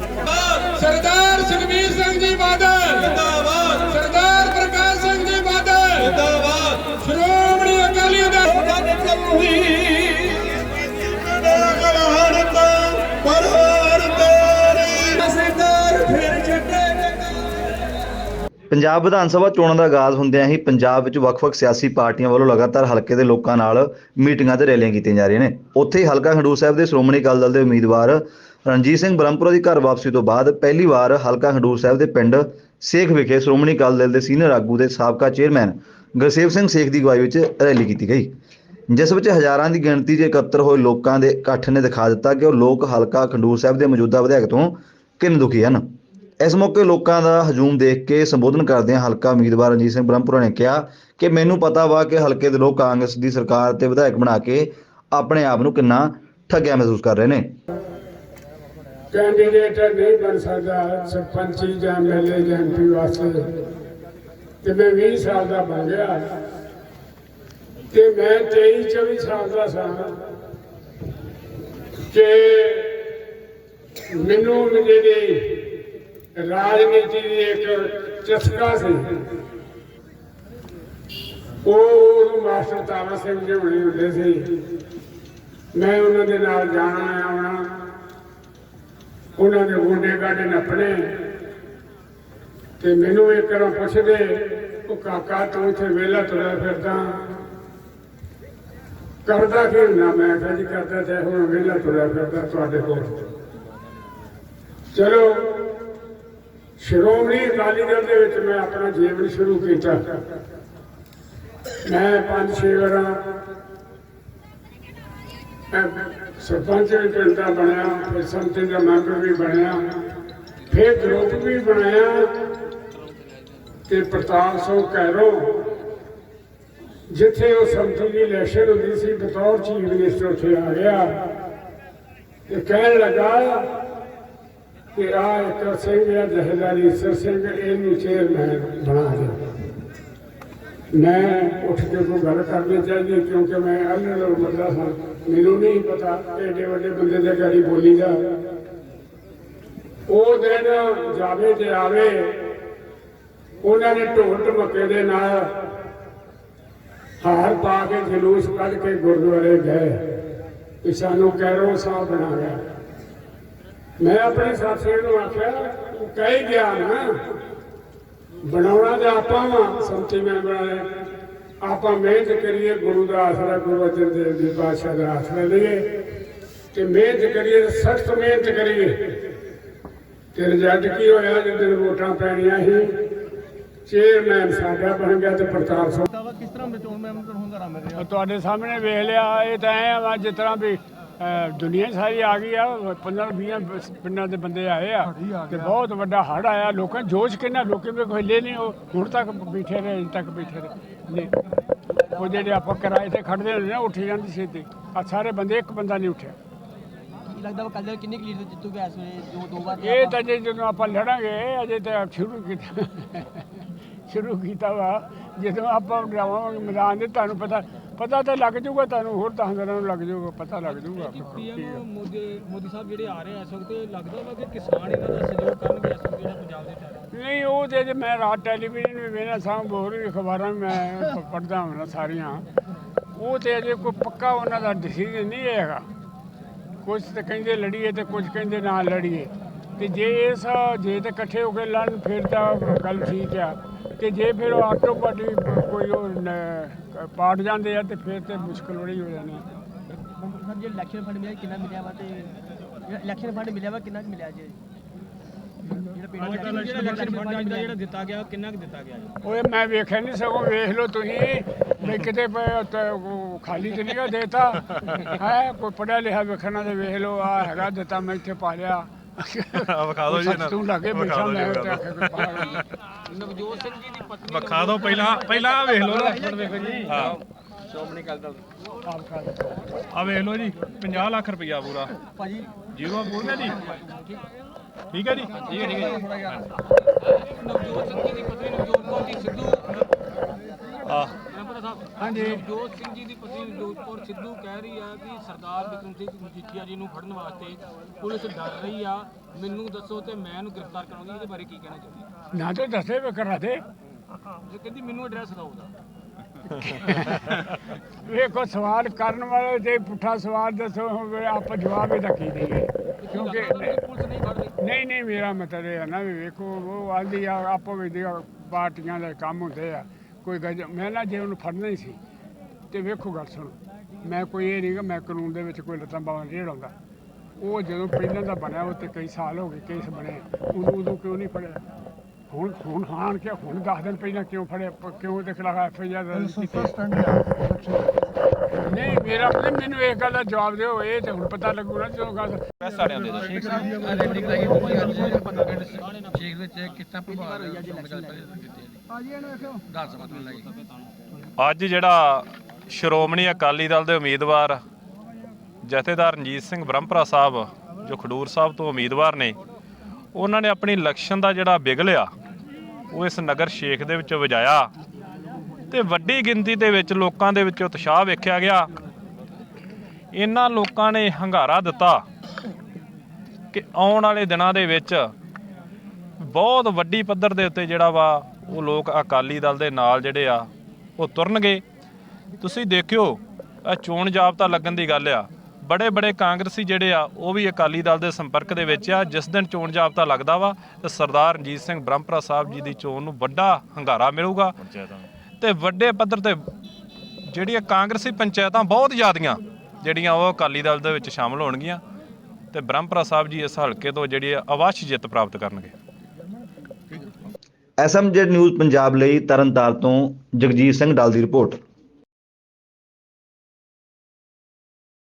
ਸਰਦਾਰ ਸੁਖਬੀਰ ਸਿੰਘ ਜੀ ਬਾਦਲ। ਜਿੰਦਾਬਾਦ ਸਰਦਾਰ ਪ੍ਰਕਾਸ਼ ਸਿੰਘ ਜੀ ਬਾਦਲ। ਜਿੰਦਾਬਾਦ ਸ਼੍ਰੋਮਣੀ ਅਕਾਲੀ ਦਲ। ਪੰਜਾਬ ਵਿਧਾਨ ਸਭਾ ਚੋਣਾਂ ਦਾ ਆਗਾਜ਼ ਹੁੰਦਿਆਂ ਹੀ ਪੰਜਾਬ ਵਿੱਚ ਵੱਖ-ਵੱਖ ਸਿਆਸੀ ਪਾਰਟੀਆਂ ਵੱਲੋਂ ਲਗਾਤਾਰ ਹਲਕੇ ਦੇ ਲੋਕਾਂ ਨਾਲ ਮੀਟਿੰਗਾਂ ਤੇ ਰੈਲੀਆਂ ਕੀਤੀਆਂ ਜਾ ਰਹੀਆਂ ਨੇ। ਉੱਥੇ ਹੀ ਹਲਕਾ ਖਡੂਰ ਸਾਹਿਬ ਦੇ ਸ਼੍ਰੋਮਣੀ ਅਕਾਲੀ ਦਲ ਦੇ ਉਮੀਦਵਾਰ ਰਣਜੀਤ ਸਿੰਘ ਬ੍ਰਹਮਪੁਰਾ ਦੀ ਘਰ ਵਾਪਸੀ ਤੋਂ ਬਾਅਦ ਪਹਿਲੀ ਵਾਰ ਹਲਕਾ ਖਡੂਰ ਸਾਹਿਬ ਦੇ ਪਿੰਡ ਸੇਖ ਵਿਖੇ ਸ਼੍ਰੋਮਣੀ ਅਕਾਲੀ ਦਲ ਦੇ ਸੀਨੀਅਰ ਆਗੂ ਦੇ ਸਾਬਕਾ ਚੇਅਰਮੈਨ ਗੁਰਸੇਵ ਸਿੰਘ ਸੇਖ ਦੀ ਅਗਵਾਈ ਵਿੱਚ ਰੈਲੀ ਕੀਤੀ ਗਈ। ਜਿਸ ਵਿੱਚ ਹਜ਼ਾਰਾਂ ਦੀ ਗਿਣਤੀ 'ਚ ਇਕੱਤਰ ਹੋਏ ਲੋਕਾਂ ਦੇ ਇਕੱਠ ਨੇ ਦਿਖਾ ਦਿੱਤਾ ਕਿ ਉਹ ਲੋਕ ਹਲਕਾ ਖੰਡੂਰ ਸਾਹਿਬ ਦੇ ਮੌਜੂਦਾ ਵਿਧਾਇਕ ਤੋਂ ਕਿੰਨੇ ਦੁਖੀ ਹਨ। ਇਸ ਮੌਕੇ ਲੋਕਾਂ ਦਾ ਹਜੂਮ ਦੇਖ ਕੇ ਸੰਬੋਧਨ ਕਰਦਿਆਂ ਹਲਕਾ ਉਮੀਦਵਾਰ ਰਣਜੀਤ ਸਿੰਘ ਬ੍ਰਹਮਪੁਰਾ ਨੇ ਕਿਹਾ ਕਿ ਮੈਨੂੰ ਪਤਾ ਵਾ ਕਿ ਹਲਕੇ ਦੇ ਲੋਕ ਕਾਂਗਰਸ ਦੀ ਸਰਕਾਰ ਤੇ ਵਿਧਾਇਕ ਬਣਾ ਕੇ ਆਪਣੇ ਆਪ ਨੂੰ ਕਿੰਨਾ ਠੱਗਿਆ ਮਹਿਸੂਸ ਕਰ ਰਹੇ ਨੇ। ਕੈਂਡੀਡੇਟ ਨਹੀਂ ਬਣ ਸਕਦਾ ਸਰਪੰਚੀ ਜਾਂ ਐਮਐਲਏ ਜਾਂ ਐਮਪੀ ਵਾਸਤੇ ਤੇ ਮੈਂ 20 ਸਾਲ ਦਾ ਬਣ ਗਿਆ ਤੇ ਮੈਂ 23 24 ਸਾਲ ਦਾ ਸਾਂ ਕਿ ਮੈਨੂੰ ਜਿਹੜੀ ਰਾਜਨੀਤੀ ਦੀ ਇੱਕ ਚਸਕਾ ਸੀ ਉਹ ਮਾਸਟਰ ਤਾਰਾ ਸਿੰਘ ਜੀ ਹੋਣੀ ਹੁੰਦੇ ਸੀ। ਮੈਂ ਉਹਨਾਂ ਦੇ ਨਾਲ ਜਾਣਾ ਆਉਣਾ। ਉਹਨਾਂ ਦੇ ਗੋਡੇ ਗਾਡੇ ਨੱਪਣੇ ਤੇ ਮੈਨੂੰ ਇੱਕ ਵਾਰ ਪੁੱਛਦੇ, ਉਹ ਕਾਕਾ ਤੂੰ ਇੱਥੇ ਵਿਹਲਾ ਤੁਰਿਆ ਫਿਰਦਾ। ਕਰਦਾ ਕੀ ਨਾ ਮੈਂ ਕਿਹਾ ਕਰਦਾ ਤੇ ਹੁਣ ਵਿਹਲਾ ਤੁਰਿਆ ਫਿਰਦਾ ਤੁਹਾਡੇ ਕੋਲ। ਚਲੋ, ਸ਼੍ਰੋਮਣੀ ਅਕਾਲੀ ਦਲ ਦੇ ਵਿੱਚ ਮੈਂ ਆਪਣਾ ਜੀਵਨ ਸ਼ੁਰੂ ਕੀਤਾ। ਮੈਂ ਪੰਜ ਛੇ ਵਾਰਾਂ ਸਰਪੰਚ ਵੀ ਪਿੰਡ ਦਾ ਬਣਿਆ ਫਿਰ ਸੰਮਤੀ ਦਾ ਮੈਂਬਰ ਵੀ ਬਣਿਆ, ਫਿਰ ਗਰੁੱਪ ਵੀ ਬਣਾਇਆ ਤੇ ਪ੍ਰਤਾਪ ਸਿੰਘ ਕੈਰੋ, ਜਿੱਥੇ ਉਹ ਸੰਮਤੀ ਦੀ ਇਲੈਕਸ਼ਨ ਹੁੰਦੀ ਸੀ, ਬਤੌਰ ਚੀਫ ਮਿਨਿਸਟਰ ਉੱਥੇ ਆ ਗਿਆ। ਤੇ ਕਹਿਣ ਲੱਗਾ ਕਿ ਆ ਇੱਕ ਸਿੰਘ ਆ, ਜਹੇਦਾਰੀ ਈਸਰ ਸਿੰਘ, ਇਹਨੂੰ ਚੇਅਰਮੈਨ ਬਣਾ ਦਿਓ। ਮੈਂ ਉੱਠ ਕੇ ਕੋਈ ਗੱਲ ਕਰਨੀ ਚਾਹੀਦੀ, ਕਿਉਂਕਿ ਮੈਂ ਅਲਰ ਬੰਦਾ ਸਾਂ। ਮੈਨੂੰ ਨਹੀਂ ਪਤਾ ਏਡੇ ਵੱਡੇ ਬੰਦੇ ਦੇ ਗਾੜੀ ਬੋਲੀ ਦਾ ਉਹ ਦਿਨ ਜਾਵੇ ਤੇ ਆਵੇ, ਉਹਨਾਂ ਨੇ ਢੋਲ ਢਮੱਕੇ ਦੇ ਨਾਲ ਹਾਰ ਪਾ ਕੇ ਜਲੂਸ ਕੱਢ ਕੇ ਗੁਰਦੁਆਰੇ ਗਏ ਤੇ ਸਾਨੂੰ ਕੈਰੋ ਸਾਹਿਬ ਬਣਾ ਗਿਆ ਮੈਂ ਆਪਣੇ ਸਾਥੀਆਂ ਨੂੰ ਆਖਿਆ, ਤੂੰ ਕਹਿ ਗਿਆ ਨਾ ਬਣਾਉਣਾ ਤਾਂ ਆਪਾਂ ਵਾਂ ਸੰਤੀ ਮੈਂਬਰਾਂ ਨੇ ਆਪਾਂ ਮਿਹਨਤ ਕਰੀਏ ਗੁਰੂ ਦਾ ਆਸਰਾ ਗੁਰੂ ਅਰਜਨ ਦੇਵ ਜੀ ਪਾਤਸ਼ਾਹ ਦਾ ਆਸਰਾ ਲਈਏ। ਤੇ ਮਿਹਨਤ ਕਰੀਏ ਸਖਤ ਮਿਹਨਤ ਕਰੀਏ। ਤੇ ਰਿਜ਼ਲਟ ਕੀ ਹੋਇਆ ਜਦੋਂ ਵੋਟਾਂ ਪੈਣੀਆਂ ਸੀ ਚੇਅਰਮੈਨ ਸਾਡਾ ਬਣ ਗਿਆ ਤੇ ਪ੍ਰਤਾਪ ਸਿੰਘ। ਕਿਸ ਤਰ੍ਹਾਂ ਚੋਣ ਮੈਂਬਰ ਹੁੰਗਾਰਾ ਮਿਲ ਰਿਹਾ? ਤੁਹਾਡੇ ਸਾਹਮਣੇ ਵੇਖ ਲਿਆ ਇਹ ਤਾਂ ਐ ਵਾ ਜਿਸ ਤਰ੍ਹਾਂ ਵੀ ਦੁਨੀਆ ਸਾਰੀ ਆ ਗਈ ਆ 15 20 ਪਿੰਡਾਂ ਦੇ ਬੰਦੇ ਆਏ ਆ ਤੇ ਬਹੁਤ ਵੱਡਾ ਹੜ ਆਇਆ ਲੋਕਾਂ ਜੋਸ਼ ਕਿੰਨਾ ਲੋਕੀ ਵੀ ਕੋਈ ਹਿੱਲੇ ਨਹੀਂ ਉਹ ਹੁਣ ਤੱਕ ਬੈਠੇ ਰਹੇ ਅਜੇ ਤੱਕ ਬੈਠੇ ਰਹੇ। ਨੇ ਉਹ ਜਿਹੜੇ ਆਪਾਂ ਕਿਰਾਏ ਤੇ ਖੜਦੇ ਹੁੰਦੇ ਨੇ ਉੱਠ ਜਾਂਦੀ ਛੇਤੀ ਆ ਸਾਰੇ ਬੰਦੇ ਇੱਕ ਬੰਦਾ ਨਹੀਂ ਉੱਠਿਆ। ਕੀ ਲੱਗਦਾ ਵਾ ਕੱਲ ਕਿੰਨੀ ਕੁ ਲੀਡ ਤੇ ਜਿੱਤੂਗਾ ਇਸ ਵੇਲੇ? ਦੋ ਦੋ ਵਾਰ ਇਹ ਤਾਂ ਜੇ ਜਦੋਂ ਆਪਾਂ ਲੜਾਂਗੇ ਅਜੇ ਤਾਂ ਸ਼ੁਰੂ ਕੀਤਾ। ਸ਼ੁਰੂ ਕੀਤਾ ਵਾ। ਜਦੋਂ ਆਪਾਂ ਜਾਵਾਂਗੇ ਮੈਦਾਨ ਦੇ ਤੁਹਾਨੂੰ ਪਤਾ ਪਤਾ ਤਾਂ ਲੱਗ ਜਾਊਗਾ ਤੁਹਾਨੂੰ ਹੋਰ ਤਾਂ ਦਿਨਾਂ ਨੂੰ ਲੱਗ ਜਾਊਗਾ ਪਤਾ ਲੱਗ ਜਾਊਗਾ ਪੀਐਮ ਮੋਦੀ ਮੋਦੀ ਸਾਹਿਬ ਜਿਹੜੇ ਆ ਰਹੇ ਆ ਇਸ ਵਕਤ ਲੱਗਦਾ ਵਾ ਕਿ ਕਿਸਾਨ ਇਹਨਾਂ ਦਾ ਸਹਿਯੋਗ ਕਰਨਗੇ ਇਸ ਵਕਤ ਜਿਹੜਾ ਪੰਜਾਬ ਦੇ ਟਾਈਮ ਨਹੀਂ ਉਹ ਤੇ ਜੇ ਮੈਂ ਰਾਤ ਟੈਲੀਵਿਜ਼ਨ ਵੀ ਵੇਖਦਾ ਸਾਂ ਹੋਰ ਵੀ ਅਖਬਾਰਾਂ ਵੀ ਮੈਂ ਪੜ੍ਹਦਾ ਹਾਂ ਸਾਰੀਆਂ। ਉਹ ਤੇ ਅਜੇ ਕੋਈ ਪੱਕਾ ਉਹਨਾਂ ਦਾ ਡਿਸੀਜਨ ਨਹੀਂ ਹੈਗਾ। ਕੁਝ ਤੇ ਕਹਿੰਦੇ ਲੜੀਏ ਤੇ ਕੁਝ ਕਹਿੰਦੇ ਨਾ ਲੜੀਏ। ਤੇ ਜੇ ਇਸ ਜੇ ਤੇ ਇਕੱਠੇ ਹੋ ਕੇ ਲੜਨ ਫਿਰ ਤਾਂ ਗੱਲ ਠੀਕ ਆ। ਤੇ ਜੇ ਫਿਰ ਉਹ ਆਟੋ ਪਾਟੀ ਕੋਈ ਉਹ ਨ- ਪਾਟ ਜਾਂਦੇ ਆ ਤੇ ਫਿਰ ਤੇ ਮੁਸ਼ਕਲ ਬੜੀ ਹੋ ਜਾਣੀ ਸਰ ਜੇ ਇਲੈਕਸ਼ਨ ਫੰਡ ਮਿਲਿਆ ਕਿੰਨਾ ਮਿਲਿਆ ਵਾ ਤੇ ਜਿਹੜਾ ਇਲੈਕਸ਼ਨ ਫੰਡ ਮਿਲਿਆ ਵਾ ਕਿੰਨਾ ਕੁ ਮਿਲਿਆ ਜੀ? ਜਿਹੜਾ ਪਿੰਡ ਇਲੈਕਸ਼ਨ ਫੰਡ ਜਿਹੜਾ ਦਿੱਤਾ ਗਿਆ ਕਿੰਨਾ ਕੁ ਦਿੱਤਾ ਗਿਆ ਓਏ ਮੈਂ ਵੇਖਿਆ ਨਹੀਂ ਸਗੋਂ ਵੇਖ ਲਓ ਤੁਸੀਂ। ਵੀ ਕਿਤੇ ਪ- ਤੇ ਉਹ ਖਾਲੀ ਤੇ ਨਹੀਂਗਾ ਦੇਤਾ। ਹੈ ਕੋਈ ਪੜਿਆ ਲਿਖਿਆ ਵੇਖਣਾ ਤੇ ਵੇਖ ਲਓ ਆ ਹੈਗਾ ਦਿੱਤਾ ਮੈਂ ਇੱਥੇ ਪਾ ਲਿਆ। ਵਿਖਾ ਦਿਓ ਜੀ ਇਹਨਾਂ ਤੂੰ ਲਾਗੇ ਬੈਠਾ ਮੈਂ ਤੇ ਆਖਿਆ ਕੋਈ। ਨਵਜੋਤ ਸਿੰਘ ਜੀ ਦੀ ਪਤਨੀ ਵਿਖਾ ਦਿਓ ਪਹਿਲਾਂ ਪਹਿਲਾਂ ਆਹ ਵੇਖ ਲਓ ਨਾ। ਵੇਖੋ ਜੀ। ਹਾਂ। ਆਪ ਖਾ ਲਿਆ। ਆ ਵੇਖ ਲਓ ਜੀ 50 ਲੱਖ ਰੁਪਈਆ ਪੂਰਾ। ਭਾਜੀ। ਜੀਰੋ ਬੋਲ ਗਿਆ ਜੀ? ਠੀਕ ਹੈ ਜੀ? ਠੀਕ ਹੈ ਠੀਕ ਹੈ। ਨਵਜੋਤ ਸਿੰਘ ਜੀ ਦੀ ਪਤਨੀ ਨਵਜੋਤ ਕੌਰ ਜੀ ਸਿੱਧੂ। ਆ ਮੈਨੂੰ ਪਤਾ ਹਾਂਜੀ। ਜੋਤ ਸਿੰਘ ਜੀ ਦੀ ਪਤਨੀ ਜੋਤਪੁਰ ਸਿੱਧੂ ਕਹਿ ਰਹੀ ਆ ਕਿ ਸਰਦਾਰ ਬਿਕਰਮ ਸਿੰਘ ਮਜੀਠੀਆ ਜੀ ਨੂੰ ਫੜਨ ਵਾਸਤੇ ਪੁਲਿਸ ਡਰ ਰਹੀ ਆ। ਮੈਨੂੰ ਦੱਸੋ ਤੇ ਮੈਂ ਇਹਨੂੰ ਗ੍ਰਿਫਤਾਰ ਕਰਾਂਗੀ। ਇਹਦੇ ਬਾਰੇ ਕੀ ਕਹਿਣਾ ਚਾਹੁੰਦੀ ਨਾ ਤਾਂ ਦੱਸੇ ਵੇ ਕਰਾ ਦੇ। ਜੇ ਕਹਿੰਦੀ ਮੈਨੂੰ ਐਡਰੈਸ ਦਿਓ ਉਹਦਾ। ਵੇਖੋ ਸਵਾਲ ਕਰਨ ਵਾਲੇ ਤੇ ਪੁੱਠਾ ਸਵਾਲ ਦੱਸੋ ਹੋਵੇ ਆਪਾਂ ਜਵਾਬ ਇਹਦਾ ਕੀ ਦਈਏ? ਕਿਉਂਕਿ ਨਹੀਂ ਨਹੀਂ ਮੇਰਾ ਮਤਲਬ ਇਹ ਹੈ ਨਾ ਵੀ ਵੇਖੋ ਉਹ ਆਂਦੀ ਆ ਆਪੋ ਵਿੱਚ ਪਾਰਟੀਆਂ ਦੇ ਕੰਮ ਹੁੰਦੇ ਆ। ਕੋਈ ਗਜ਼ ਮੈਂ ਨਾ ਜੇ ਉਹਨੂੰ ਫੜਨਾ ਹੀ ਸੀ, ਤੇ ਵੇਖੋ ਗੱਲ ਸੁਣੋ। ਮੈਂ ਕੋਈ ਇਹ ਨਹੀਂ ਕਿ ਮੈਂ ਕਾਨੂੰਨ ਦੇ ਵਿੱਚ ਕੋਈ ਲੱਤਾਂ ਬਾਹਾਂ ਨਹੀਂ ਲਾਉਂਦਾ ਉਹ ਜਦੋਂ ਪਹਿਲਾਂ ਦਾ ਬਣਿਆ, ਉਹ ਤੇ ਕਈ ਸਾਲ ਹੋ ਗਏ, ਕੇਸ ਬਣੇ। ਉਦੋਂ ਉਦੋਂ ਕਿਉਂ ਨਹੀਂ ਫੜਿਆ? ਹੁਣ ਹੁਣ ਹਾਨ ਕਿ ਹੁਣ 10 ਦਿਨ ਪਹਿਲਾਂ ਕਿਉਂ ਫੜਿਆ ਪ- ਕਿਉਂ ਦੇ ਖਿਲਾਫ ਐਫ ਆਈ ਆਰ ਨਹੀਂ ਮੇਰਾ ਮਤਲਬ ਮੈਨੂੰ ਇਹ ਗੱਲ ਦਾ ਜਵਾਬ ਦਿਓ ਇਹ ਤੇ ਹੁਣ ਪਤਾ ਲੱਗੂ ਨਾ ਜਦੋਂ ਗੱਲ ਅੱਜ ਜਿਹੜਾ ਸ਼੍ਰੋਮਣੀ ਅਕਾਲੀ ਦਲ ਦੇ ਉਮੀਦਵਾਰ ਜਥੇਦਾਰ ਰਣਜੀਤ ਸਿੰਘ ਬ੍ਰਹਮਪੁਰਾ ਸਾਹਿਬ ਜੋ ਖਡੂਰ ਸਾਹਿਬ ਤੋਂ ਉਮੀਦਵਾਰ ਨੇ ਉਹਨਾਂ ਨੇ ਆਪਣੀ ਇਲੈਕਸ਼ਨ ਦਾ ਜਿਹੜਾ ਬਿਗਲ ਆ ਉਹ ਇਸ ਨਗਰ ਸ਼ੇਖ ਦੇ ਵਿੱਚ ਵਜਾਇਆ। ਤੇ ਵੱਡੀ ਗਿਣਤੀ ਦੇ ਵਿੱਚ ਲੋਕਾਂ ਦੇ ਵਿੱਚ ਉਤਸ਼ਾਹ ਵੇਖਿਆ ਗਿਆ। ਇਹਨਾਂ ਲੋਕਾਂ ਨੇ ਹੰਗਾਰਾ ਦਿੱਤਾ ਕਿ ਆਉਣ ਵਾਲੇ ਦਿਨਾਂ ਦੇ ਵਿੱਚ ਬਹੁਤ ਵੱਡੀ ਪੱਧਰ ਦੇ ਉੱਤੇ ਜਿਹੜਾ ਵਾ, ਉਹ ਲੋਕ ਅਕਾਲੀ ਦਲ ਦੇ ਨਾਲ ਜਿਹੜੇ ਆ, ਉਹ ਤੁਰਨਗੇ। ਤੁਸੀਂ ਦੇਖਿਓ, ਇਹ ਚੋਣ ਜਾਬਤਾ ਲੱਗਣ ਦੀ ਗੱਲ ਆ। ਬੜੇ ਬੜੇ ਕਾਂਗਰਸੀ ਜਿਹੜੇ ਆ, ਉਹ ਵੀ ਅਕਾਲੀ ਦਲ ਦੇ ਸੰਪਰਕ ਦੇ ਵਿੱਚ ਆ। ਜਿਸ ਦਿਨ ਚੋਣ ਜਾਬਤਾ ਲੱਗਦਾ ਵਾ, ਤੇ ਸਰਦਾਰ ਰਣਜੀਤ ਸਿੰਘ ਬ੍ਰਹਮਪੁਰਾ ਸਾਹਿਬ ਜੀ ਦੀ ਚੋਣ ਨੂੰ ਵੱਡਾ ਹੰਗਾਰਾ ਮਿਲੂਗਾ। ਤੇ ਵੱਡੇ ਪੱਧਰ ਤੇ ਜਿਹੜੀਆਂ ਕਾਂਗਰਸੀ ਪੰਚਾਇਤਾਂ ਬਹੁਤ ਜ਼ਿਆਦੀਆਂ, ਜਿਹੜੀਆਂ ਉਹ ਅਕਾਲੀ ਦਲ ਦੇ ਵਿੱਚ ਸ਼ਾਮਲ ਹੋਣਗੀਆਂ, ਤੇ ਬ੍ਰਹਮਪੁਰਾ ਸਾਹਿਬ ਜੀ ਇਸ ਹਲਕੇ ਤੋਂ ਜਿਹੜੀ ਆ ਅਵਾਸ਼ ਜਿੱਤ ਪ੍ਰਾਪਤ ਕਰਨਗੇ। ਐਸਐਮਜੇ ਨਿਊਜ਼ ਪੰਜਾਬ ਲਈ ਤਰਨਤਾਰਨ ਤੋਂ ਜਗਜੀਤ ਸਿੰਘ ਡਾਲ ਦੀ ਰਿਪੋਰਟ।